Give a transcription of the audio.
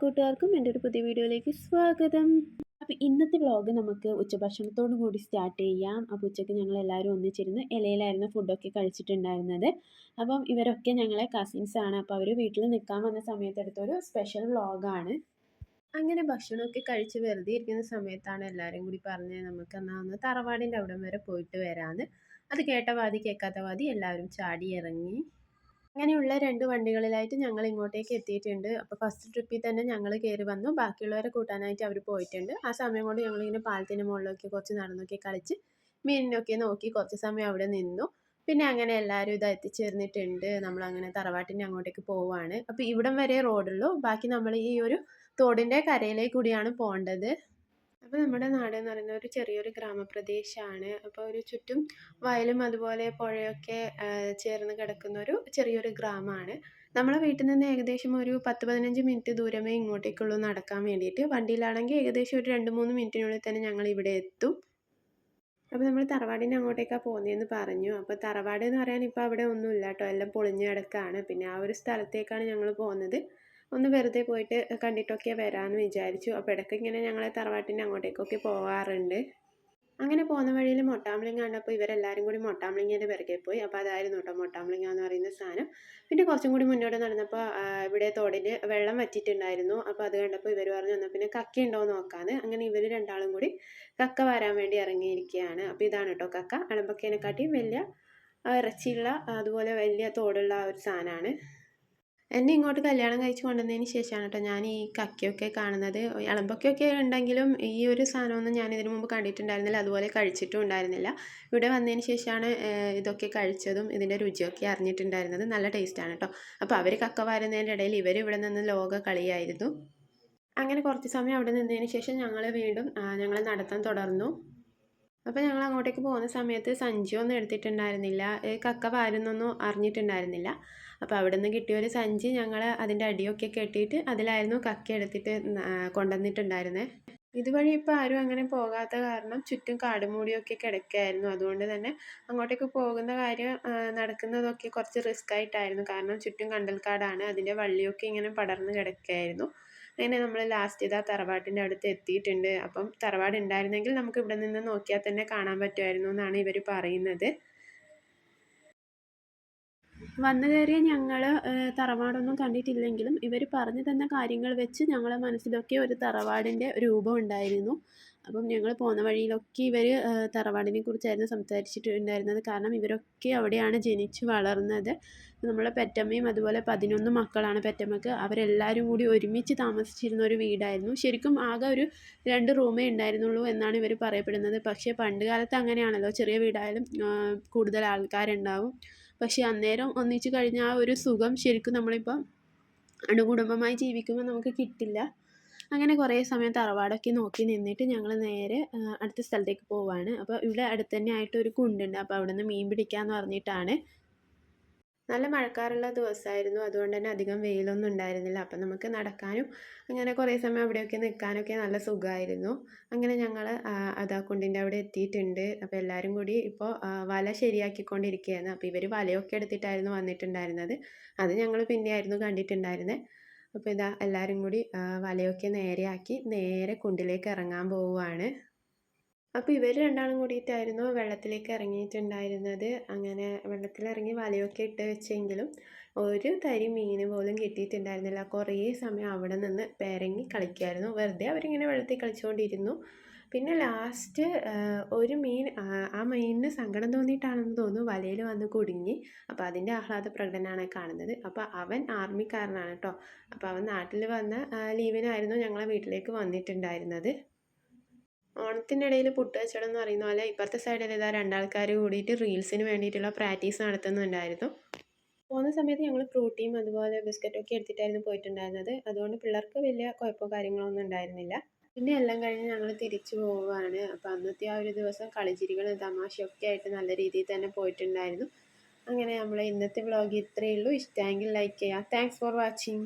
കൂട്ടുകാർക്കും എന്റെ ഒരു പുതിയ വീഡിയോയിലേക്ക് സ്വാഗതം. അപ്പോൾ ഇന്നത്തെ വ്ളോഗ് നമുക്ക് ഉച്ചഭക്ഷണത്തോടു കൂടി സ്റ്റാർട്ട് ചെയ്യാം. അപ്പോൾ ഉച്ചയ്ക്ക് ഞങ്ങൾ എല്ലാവരും ഒന്നിച്ചിരുന്ന് ഇലയിലായിരുന്നു ഫുഡൊക്കെ കഴിച്ചിട്ടുണ്ടായിരുന്നത്. അപ്പം ഇവരൊക്കെ ഞങ്ങളെ കസിൻസ് ആണ്. അപ്പോൾ അവർ വീട്ടിൽ നിൽക്കാൻ വന്ന സമയത്തെടുത്തൊരു സ്പെഷ്യൽ വ്ളോഗാണ് അങ്ങനെ ഭക്ഷണമൊക്കെ കഴിച്ച് വെറുതെ ഇരിക്കുന്ന സമയത്താണ് എല്ലാവരും കൂടി പറഞ്ഞ് നമുക്ക് എന്നാൽ ഒന്ന് തറവാടിന്റെ അവിടം വരെ പോയിട്ട് വരാമെന്ന് അത് കേട്ട വാതി കേൾക്കാത്ത വാതി എല്ലാവരും ചാടി ഇറങ്ങി. അങ്ങനെയുള്ള രണ്ട് വണ്ടികളിലായിട്ട് ഞങ്ങൾ ഇങ്ങോട്ടേക്ക് എത്തിയിട്ടുണ്ട്. അപ്പോൾ ഫസ്റ്റ് ട്രിപ്പിൽ തന്നെ ഞങ്ങൾ കയറി വന്നു. ബാക്കിയുള്ളവരെ കൂട്ടാനായിട്ട് അവർ പോയിട്ടുണ്ട്. ആ സമയം കൊണ്ട് ഞങ്ങളിങ്ങനെ പാലത്തിന്റെ മുകളിലൊക്കെ കുറച്ച് നടന്നൊക്കെ കളിച്ച് മീനിനൊക്കെ നോക്കി കുറച്ച് സമയം അവിടെ നിന്നു. പിന്നെ അങ്ങനെ എല്ലാവരും ഇത് എത്തിച്ചേർന്നിട്ടുണ്ട്. നമ്മളങ്ങനെ തറവാട്ടിന്റെ അങ്ങോട്ടേക്ക് പോവുകയാണ് അപ്പോൾ ഇവിടം വരെ റോഡുള്ളൂ. ബാക്കി നമ്മൾ ഈ ഒരു തോടിന്റെ കരയിലേക്ക് കൂടിയാണ് പോകേണ്ടത്. അപ്പോൾ നമ്മുടെ നാട് എന്ന് പറയുന്നത് ഒരു ചെറിയൊരു ഗ്രാമപ്രദേശമാണ് അപ്പോൾ ഒരു ചുറ്റും വയലും അതുപോലെ പുഴയൊക്കെ ചേർന്ന് കിടക്കുന്ന ഒരു ചെറിയൊരു ഗ്രാമമാണ്. നമ്മളെ വീട്ടിൽ നിന്ന് ഏകദേശം ഒരു പത്ത് പതിനഞ്ച് മിനിറ്റ് ദൂരമേ ഇങ്ങോട്ടേക്കുള്ളൂ നടക്കാൻ വേണ്ടിയിട്ട്. വണ്ടിയിലാണെങ്കിൽ ഏകദേശം ഒരു രണ്ട് മൂന്ന് മിനിറ്റിനുള്ളിൽ തന്നെ ഞങ്ങൾ ഇവിടെ എത്തും. അപ്പോൾ നമ്മൾ തറവാടിന്റെ അങ്ങോട്ടേക്കാണ് പോകുന്നതെന്ന് പറഞ്ഞു. അപ്പോൾ തറവാട് എന്ന് പറയാൻ ഇപ്പോൾ അവിടെ ഒന്നുമില്ല കേട്ടോ. എല്ലാം പൊളിഞ്ഞ് കിടക്കുകയാണ് പിന്നെ ആ ഒരു സ്ഥലത്തേക്കാണ് ഞങ്ങൾ പോകുന്നത് ഒന്ന് വെറുതെ പോയിട്ട് കണ്ടിട്ടൊക്കെ വരാമെന്ന് വിചാരിച്ചു. അപ്പോൾ ഇടയ്ക്ക് ഇങ്ങനെ ഞങ്ങളെ തറവാട്ടിന്റെ അങ്ങോട്ടേക്കൊക്കെ പോകാറുണ്ട് അങ്ങനെ പോകുന്ന വഴിയിൽ മൊട്ടാമ്പിളിങ് കണ്ടപ്പോൾ ഇവരെല്ലാവരും കൂടി മൊട്ടാമ്പിളിങ്ങിന്റെ പിറകെ പോയി. അപ്പോൾ അതായിരുന്നു കേട്ടോ മൊട്ടാമ്പിളിങ്ങ എന്ന് പറയുന്ന സാധനം. പിന്നെ കുറച്ചും കൂടി മുന്നോട്ട് നടന്നപ്പോൾ ഇവിടെ തോടിൽ വെള്ളം വറ്റിയിട്ടുണ്ടായിരുന്നു. അപ്പോൾ അത് കണ്ടപ്പോൾ ഇവർ പറഞ്ഞു എന്നാൽ പിന്നെ കക്ക ഉണ്ടോ നോക്കാന്ന്. അങ്ങനെ ഇവർ രണ്ടാളും കൂടി കക്ക വരാൻ വേണ്ടി ഇറങ്ങിയിരിക്കുകയാണ്. അപ്പോൾ ഇതാണ് കേട്ടോ കക്ക. അളമ്പക്കേനെക്കാട്ടിയും വലിയ ഇറച്ചിയുള്ള അതുപോലെ വലിയ തോടുള്ള ഒരു സാധനമാണ്. എന്നെ ഇങ്ങോട്ട് കല്യാണം കഴിച്ച് കൊണ്ടുവന്നതിന് ശേഷമാണ് കേട്ടോ ഞാൻ ഈ കക്കയൊക്കെ കാണുന്നത്. ഇളമ്പൊക്കെയൊക്കെ ഉണ്ടെങ്കിലും ഈ ഒരു സാധനമൊന്നും ഞാൻ ഇതിനു മുമ്പ് കണ്ടിട്ടുണ്ടായിരുന്നില്ല. അതുപോലെ കഴിച്ചിട്ടും ഉണ്ടായിരുന്നില്ല. ഇവിടെ വന്നതിന് ശേഷമാണ് ഇതൊക്കെ കഴിച്ചതും ഇതിന്റെ രുചിയൊക്കെ അറിഞ്ഞിട്ടുണ്ടായിരുന്നത്. നല്ല ടേസ്റ്റാണ് കേട്ടോ അപ്പോൾ അവർ കക്ക വരുന്നതിന്റെ ഇടയിൽ ഇവർ ഇവിടെ നിന്ന് ലോക കളിയായിരുന്നു. അങ്ങനെ കുറച്ച് സമയം അവിടെ നിന്നതിന് ശേഷം ഞങ്ങൾ വീണ്ടും ഞങ്ങൾ നടത്താൻ തുടർന്നു. അപ്പോൾ ഞങ്ങൾ അങ്ങോട്ടേക്ക് പോകുന്ന സമയത്ത് സഞ്ചിയൊന്നും എടുത്തിട്ടുണ്ടായിരുന്നില്ല. കക്ക വാരുന്നൊന്നും അറിഞ്ഞിട്ടുണ്ടായിരുന്നില്ല. അപ്പോൾ അവിടെ നിന്ന് കിട്ടിയ ഒരു സഞ്ചി ഞങ്ങൾ അതിന്റെ അടിയൊക്കെ കെട്ടിയിട്ട് അതിലായിരുന്നു കക്ക എടുത്തിട്ട് കൊണ്ടുവന്നിട്ടുണ്ടായിരുന്നത് ഇതുവഴി ഇപ്പോൾ ആരും അങ്ങനെ പോകാത്ത കാരണം ചുറ്റും കാടുമൂടിയൊക്കെ കിടക്കുകയായിരുന്നു അതുകൊണ്ട് തന്നെ അങ്ങോട്ടേക്ക് പോകുന്ന കാര്യം നടക്കുന്നതൊക്കെ കുറച്ച് റിസ്ക് ആയിട്ടായിരുന്നു. കാരണം ചുറ്റും കണ്ടൽക്കാടാണ്. അതിന്റെ വള്ളിയൊക്കെ ഇങ്ങനെ പടർന്ന് കിടക്കുകയായിരുന്നു അങ്ങനെ നമ്മൾ ലാസ്റ്റ് ഇതാ തറവാട്ടിന്റെ അടുത്ത് എത്തിയിട്ടുണ്ട്. അപ്പം തറവാട് ഉണ്ടായിരുന്നെങ്കിൽ നമുക്ക് ഇവിടെ നിന്ന് നോക്കിയാൽ തന്നെ കാണാൻ പറ്റുമായിരുന്നു എന്നാണ് ഇവർ പറയുന്നത്. വന്നു കയറിയ ഞങ്ങൾ തറവാടൊന്നും കണ്ടിട്ടില്ലെങ്കിലും ഇവർ പറഞ്ഞു തന്ന കാര്യങ്ങൾ വെച്ച് ഞങ്ങളെ മനസ്സിലൊക്കെ ഒരു തറവാടിന്റെ രൂപം ഉണ്ടായിരുന്നു. അപ്പം ഞങ്ങൾ പോകുന്ന വഴിയിലൊക്കെ ഇവർ തറവാടിനെ കുറിച്ചായിരുന്നു സംസാരിച്ചിട്ടുണ്ടായിരുന്നത്. കാരണം ഇവരൊക്കെ അവിടെയാണ് ജനിച്ച് വളർന്നത്. നമ്മളെ പെറ്റമ്മയും അതുപോലെ പതിനൊന്ന് മക്കളാണ് പെറ്റമ്മക്ക്. അവരെല്ലാവരും കൂടി ഒരുമിച്ച് താമസിച്ചിരുന്ന ഒരു വീടായിരുന്നു. ശരിക്കും ആകെ ഒരു രണ്ട് റൂമേ ഉണ്ടായിരുന്നുള്ളൂ എന്നാണ് ഇവർ പറയപ്പെടുന്നത്. പക്ഷേ പണ്ട് കാലത്ത് അങ്ങനെയാണല്ലോ. ചെറിയ വീടായാലും കൂടുതൽ ആൾക്കാരുണ്ടാവും. പക്ഷേ അന്നേരം ഒന്നിച്ചു കഴിഞ്ഞ ആ ഒരു സുഖം ശരിക്കും നമ്മളിപ്പം അണുകുടുംബമായി ജീവിക്കുമ്പോൾ നമുക്ക് കിട്ടില്ല. അങ്ങനെ കുറേ സമയം തറവാടൊക്കെ നോക്കി നിന്നിട്ട് ഞങ്ങൾ നേരെ അടുത്ത സ്ഥലത്തേക്ക് പോവാണ്. അപ്പോൾ ഇവിടെ അടുത്ത് തന്നെ ആയിട്ട് ഒരു കുണ്ടുണ്ട്. അപ്പോൾ അവിടെ നിന്ന് മീൻ പിടിക്കാമെന്ന് പറഞ്ഞിട്ടാണ് നല്ല മഴക്കാറുള്ള ദിവസമായിരുന്നു. അതുകൊണ്ട് തന്നെ അധികം വെയിലൊന്നും ഉണ്ടായിരുന്നില്ല. അപ്പം നമുക്ക് നടക്കാനും അങ്ങനെ കുറേ സമയം അവിടെയൊക്കെ നിൽക്കാനൊക്കെ നല്ല സുഖമായിരുന്നു. അങ്ങനെ ഞങ്ങൾ അതാ കുണ്ടിന്റെ അവിടെ എത്തിയിട്ടുണ്ട്. അപ്പോൾ എല്ലാവരും കൂടി ഇപ്പോൾ വല ശരിയാക്കിക്കൊണ്ടിരിക്കുകയായിരുന്നു അപ്പോൾ ഇവർ വലയൊക്കെ എടുത്തിട്ടായിരുന്നു വന്നിട്ടുണ്ടായിരുന്നത്. അത് ഞങ്ങൾ പിന്നെയായിരുന്നു കണ്ടിട്ടുണ്ടായിരുന്നത് അപ്പോൾ ഇതാ എല്ലാവരും കൂടി വലയൊക്കെ നേരെയാക്കി നേരെ കുണ്ടിലേക്ക് ഇറങ്ങാൻ പോവുകയാണ്. അപ്പോൾ ഇവർ രണ്ടാളും കൂടിയിട്ടായിരുന്നു വെള്ളത്തിലേക്ക് ഇറങ്ങിയിട്ടുണ്ടായിരുന്നത്. അങ്ങനെ വെള്ളത്തിലിറങ്ങി വലയൊക്കെ ഇട്ട് വെച്ചെങ്കിലും ഒരു തരി മീൻ പോലും കിട്ടിയിട്ടുണ്ടായിരുന്നില്ല. കുറേ സമയം അവിടെ നിന്ന് പേരങ്ങി കളിക്കുമായിരുന്നു വെറുതെ അവരിങ്ങനെ വെള്ളത്തിൽ കളിച്ചുകൊണ്ടിരുന്നു. പിന്നെ ലാസ്റ്റ് ഒരു മീൻ ആ മീനിന് സങ്കടം തോന്നിയിട്ടാണെന്ന് തോന്നുന്നു. വലയിൽ വന്ന് കുടുങ്ങി. അപ്പോൾ അതിന്റെ ആഹ്ലാദ പ്രകടനമാണ് കാണുന്നത്. അപ്പോൾ അവൻ ആർമിക്കാരനാണ് കേട്ടോ അപ്പോൾ അവൻ നാട്ടിൽ വന്ന ലീവിനായിരുന്നു ഞങ്ങളെ വീട്ടിലേക്ക് വന്നിട്ടുണ്ടായിരുന്നത്. ഓണത്തിനിടയിൽ പുട്ട് കച്ചവടം എന്ന് പറയുന്ന പോലെ ഇപ്പുറത്തെ സൈഡിൽ ഇതാ രണ്ടാൾക്കാർ കൂടിയിട്ട് റീൽസിന് വേണ്ടിയിട്ടുള്ള പ്രാക്ടീസ് നടത്തുന്നുണ്ടായിരുന്നു. പോകുന്ന സമയത്ത് ഞങ്ങൾ ഫ്രൂട്ടിയും അതുപോലെ ബിസ്ക്കറ്റൊക്കെ എടുത്തിട്ടായിരുന്നു പോയിട്ടുണ്ടായിരുന്നത്. അതുകൊണ്ട് പിള്ളേർക്ക് വലിയ കുഴപ്പമോ കാര്യങ്ങളൊന്നും ഉണ്ടായിരുന്നില്ല. പിന്നെ എല്ലാം കഴിഞ്ഞ് ഞങ്ങൾ തിരിച്ചു പോവുകയാണ്. അപ്പോൾ അന്നത്തെ ആ ഒരു ദിവസം കളിച്ചിരികളും തമാശയൊക്കെ ആയിട്ട് നല്ല രീതിയിൽ തന്നെ പോയിട്ടുണ്ടായിരുന്നു. അങ്ങനെ നമ്മളെ ഇന്നത്തെ വ്ളോഗ് ഇത്രയേ ഉള്ളൂ. ഇഷ്ടമെങ്കിൽ ലൈക്ക് ചെയ്യുക. Thanks for watching